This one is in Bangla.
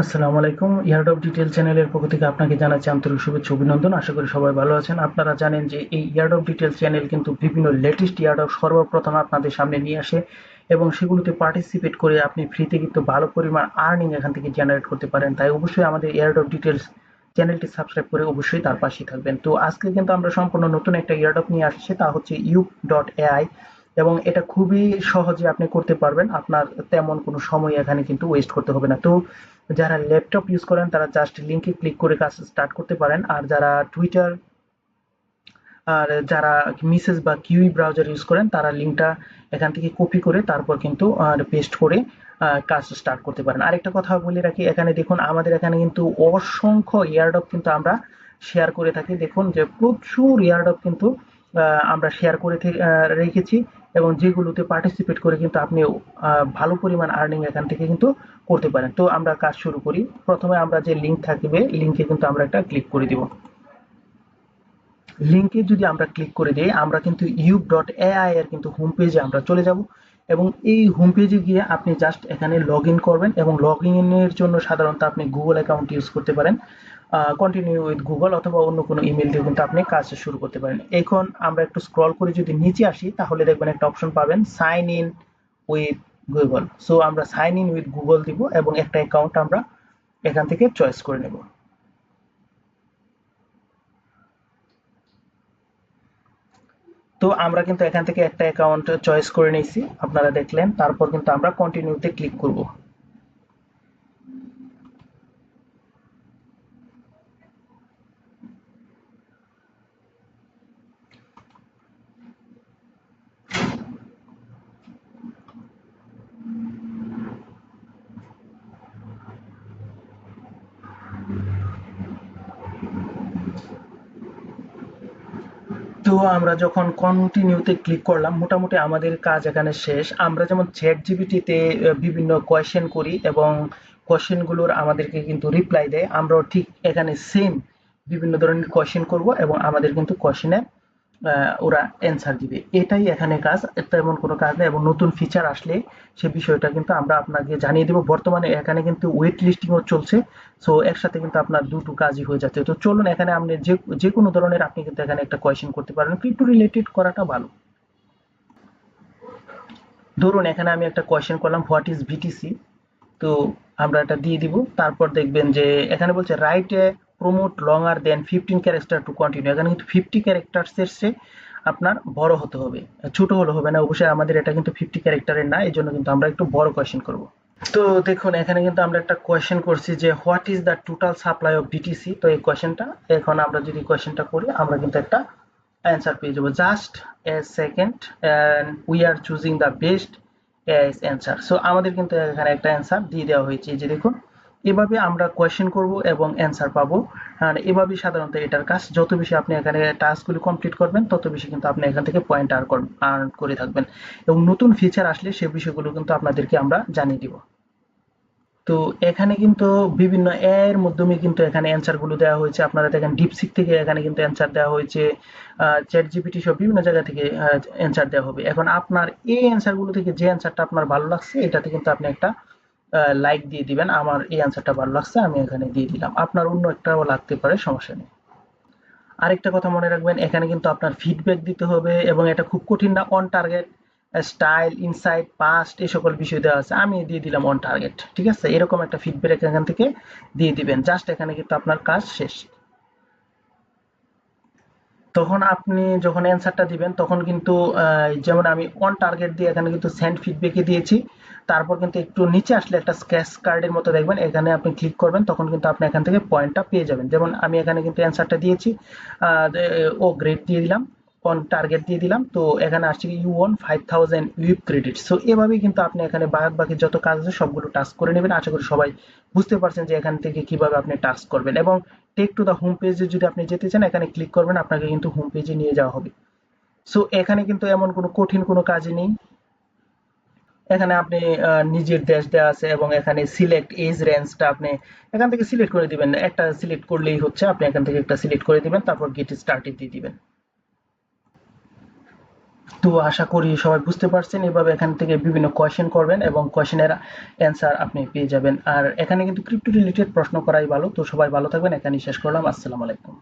আসসালামু আলাইকুম। ইয়ার্ড অফ ডিটেল চ্যানেলের পক্ষ থেকে আপনাকে জানাচ্ছি আন্তরিক শুভেচ্ছা অভিনন্দন। আশা করি সবাই ভালো আছেন। আপনারা জানেন যে এই ইয়ার্ড অফ ডিটেল চ্যানেল কিন্তু বিভিন্ন লেটেস্ট ইয়ার্ড অফ সর্বপ্রথম আপনাদের সামনে নিয়ে আসে এবং সেগুলোতে পার্টিসিপেট করে আপনি ফ্রিতে কিন্তু ভালো পরিমাণ আর্নিং এখান থেকে জেনারেট করতে পারেন। তাই অবশ্যই আমাদের ইয়ার্ড অফ ডিটেলস চ্যানেলটি সাবস্ক্রাইব করে অবশ্যই তার পাশেই থাকবেন। তো আজকে কিন্তু আমরা সম্পূর্ণ নতুন একটা ইয়ার্ড অফ নিয়ে আসছি, তা হচ্ছে ইউপ ডট এআই এবং এটা খুবই সহজে আপনি করতে পারবেন। আপনার তেমন কোনো সময় এখানে কিন্তু ওয়েস্ট করতে হবে না। তো যারা ল্যাপটপ ইউজ করেন, তারা জাস্ট লিঙ্কে ক্লিক করে কাজ স্টার্ট করতে পারেন। আর যারা টুইটার আর যারা মিসেস বা কিউই ব্রাউজার ইউজ করেন, তারা লিঙ্কটা এখান থেকে কপি করে তারপর কিন্তু পেস্ট করে কাজ স্টার্ট করতে পারেন। আরেকটা কথা বলে রাখি, এখানে দেখুন আমাদের এখানে কিন্তু অসংখ্য ইয়ারডপ কিন্তু আমরা শেয়ার করে থাকি। দেখুন যে প্রচুর ইয়ারডপ কিন্তু আমরা শেয়ার করে রেখেছি। এবং যেগুলোতে পার্টিসিপেট করে কিন্তু আপনি ভালো পরিমাণ আর্নিং এখান থেকে কিন্তু করতে পারেন। তো আমরা কাজ শুরু করি। প্রথমে আমরা যে লিঙ্ক থাকবে লিঙ্কে কিন্তু আমরা একটা ক্লিক করে দিব। লিঙ্কে যদি আমরা ক্লিক করে দিই, আমরা কিন্তু ইউব ডট এআই এর কিন্তু হোম পেজে আমরা চলে যাব। এবং এই হোম পেজে গিয়ে আপনি জাস্ট এখানে লগ ইন করবেন এবং লগ ইনের জন্য সাধারণত আপনি গুগল অ্যাকাউন্ট ইউজ করতে পারেন কন্টিনিউ উইথ গুগল অথবা অন্য কোনো ইমেল দিয়ে কিন্তু আপনি কাজ শুরু করতে পারেন। এখন আমরা একটু স্ক্রল করে যদি নিচে আসি, তাহলে দেখবেন একটা অপশন পাবেন sign in with Google so আমরা সাইন ইন উইথ গুগল দিব এবং একটা অ্যাকাউন্ট আমরা এখান থেকে চয়েস করে নেব। তো আমরা কিন্তু এখান থেকে একটা অ্যাকাউন্ট চয়েস করে নিয়েছি, আপনারা দেখলেন। তারপর কিন্তু আমরা কন্টিনিউতে ক্লিক করব। তো আমরা যখন কন্টিনিউতে ক্লিক করলাম, মোটামুটি আমাদের কাজ এখানে শেষ। আমরা যেমন চ্যাট জিবিটিতে বিভিন্ন কোয়েশ্চেন করি এবং কোয়েশ্চেনগুলোর আমাদেরকে কিন্তু রিপ্লাই দেয়। আমরাও ঠিক এখানে সেম বিভিন্ন ধরনের কোয়েশ্চেন করব এবং আমাদের কিন্তু কোয়েশ্চেনের ওরা অ্যান্সার দিবে। এটাই এখানে কাজ তেমন কোনো কাজ নেই। এবং নতুন ফিচার আসলে সে বিষয়টা কিন্তু আমরা আপনাকে জানিয়ে দেবো। বর্তমানে এখানে কিন্তু ওয়েট লিস্টিংও চলছে। সো একসাথে কিন্তু আপনার দুটো কাজই হয়ে যাচ্ছে। তো চলুন এখানে আপনি যে যে কোনো ধরনের আপনি কিন্তু এখানে একটা কোয়েশ্চেন করতে পারেন। ক্রিপ্টো রিলেটেড করাটা ভালো। ধরুন এখানে আমি একটা কোয়েশ্চেন করলাম হোয়াট ইজ বিটিসি তো আমরা এটা দিয়ে দিব। তারপর দেখবেন যে, এখানে বলছে write a prompt longer than fifteen character to continue এখানে কিন্তু ফিফটি ক্যারেক্টার্সের সে আপনার বড় হতে হবে। ছোট হলে হবে না, অবশ্যই আমাদের এটা কিন্তু ফিফটি ক্যারেক্টারের না, এই জন্য কিন্তু আমরা একটু বড় কোয়েশ্চেন করব। তো দেখুন, এখানে কিন্তু আমরা একটা কোয়েশ্চেন করছি যে what is the total supply of BTC তো এই কোয়েশ্চেনটা এখন আমরা যদি কোয়েশ্চেনটা করি, আমরা কিন্তু একটা অ্যান্সার পেয়ে যাব। Just a second and we are choosing the best as answer so আমাদের কিন্তু এখানে একটা অ্যান্সার দিয়ে দেওয়া হয়েছে। যে দেখুন এভাবে আমরা কোয়েশ্চেন করব এবং অ্যান্সার পাবো। আর এভাবেই সাধারণত এটার কাজ। যত বেশি আপনি এখানে টাস্কগুলি কমপ্লিট করবেন, তত বেশি কিন্তু আপনি এখান থেকে পয়েন্ট আর আর্ন করে থাকবেন। এবং নতুন ফিচার আসলে সে বিষয়গুলো কিন্তু আপনাদেরকে আমরা জানিয়ে দিব। তো এখানে কিন্তু বিভিন্ন এর মাধ্যমে কিন্তু এখানে অ্যান্সারগুলো দেওয়া হয়েছে। আপনারা দেখেন ডিপসিক থেকে এখানে কিন্তু অ্যান্সার দেওয়া হয়েছে। চ্যাট জিপিটি সব বিভিন্ন জায়গা থেকে অ্যান্সার দেওয়া হবে। এখন আপনার এই অ্যান্সারগুলো থেকে যে অ্যান্সারটা আপনার ভালো লাগছে, এটাতে কিন্তু আপনি একটা লাইক দিয়ে দিবেন। আমার এই অ্যান্সারটা ভালো লাগছে, আমি এখানে দিয়ে দিলাম। আপনার অন্য একটাও লাগতে পারে, সমস্যা নেই। আরেকটা কথা মনে রাখবেন, এখানে কিন্তু আপনার ফিডব্যাক দিতে হবে এবং এটা খুব কঠিন না on target style insight past এই সকল বিষয় দেওয়া আছে। আমি দিয়ে দিলাম অন টার্গেট ঠিক আছে? এরকম একটা ফিডব্যাক এখান থেকে দিয়ে দিবেন। জাস্ট এখানে কিন্তু আপনার কাজ শেষ। তখন আপনি যখন অ্যান্সারটা দিবেন, তখন কিন্তু যেমন আমি অন টার্গেট দিয়ে এখানে কিন্তু সেন্ড ফিডব্যাকে দিয়েছি। তারপর কিন্তু একটু নিচে আসলে একটা স্ক্যাচ কার্ডের মতো দেখবেন, এখানে আপনি ক্লিক করবেন, তখন কিন্তু আপনি এখান থেকে পয়েন্টটা পেয়ে যাবেন। যেমন আমি এখানে কিন্তু অ্যান্সারটা দিয়েছি ও গ্রেড দিয়ে দিলাম। অন টার্গেট দিয়ে দিলাম। তো এখানে আসছে ইউ ওয়ান ফাইভ থাউজেন্ড উইপ ক্রেডিট সো এভাবেই কিন্তু আপনি এখানে বাদ বাকি যত কাজ আছে সবগুলো টাস্ক করে নেবেন। আশা করি সবাই বুঝতে পারছেন যে এখান থেকে কীভাবে আপনি টাস্ক করবেন। এবং টেক টু দ্য হোম পেজে যদি আপনি যেতে চান, এখানে ক্লিক করবেন, আপনাকে কিন্তু হোম পেজে নিয়ে যাওয়া হবে। সো এখানে কিন্তু এমন কোনো কঠিন কোনো কাজই নেই। এখানে আপনি নিজের দেশ দেওয়া আছে এবং এখানে সিলেক্ট এজ রেঞ্জটা আপনি এখান থেকে সিলেক্ট করে দিবেন। একটা সিলেক্ট করলেই হচ্ছে, আপনি এখান থেকে একটা সিলেক্ট করে দিবেন, তারপর গেট স্টার্টে দিয়ে দিবেন। তো আশা করি সবাই বুঝতে পারছেন। এভাবে এখান থেকে বিভিন্ন কোয়েশ্চেন করবেন এবং কোয়েশ্চেনের অ্যান্সার আপনি পেয়ে যাবেন। আর এখানে কিন্তু ক্রিপ্টো রিলেটেড প্রশ্ন করাই ভালো। তো সবাই ভালো থাকবেন। এখানেই শেষ করলাম। আসসালামু আলাইকুম।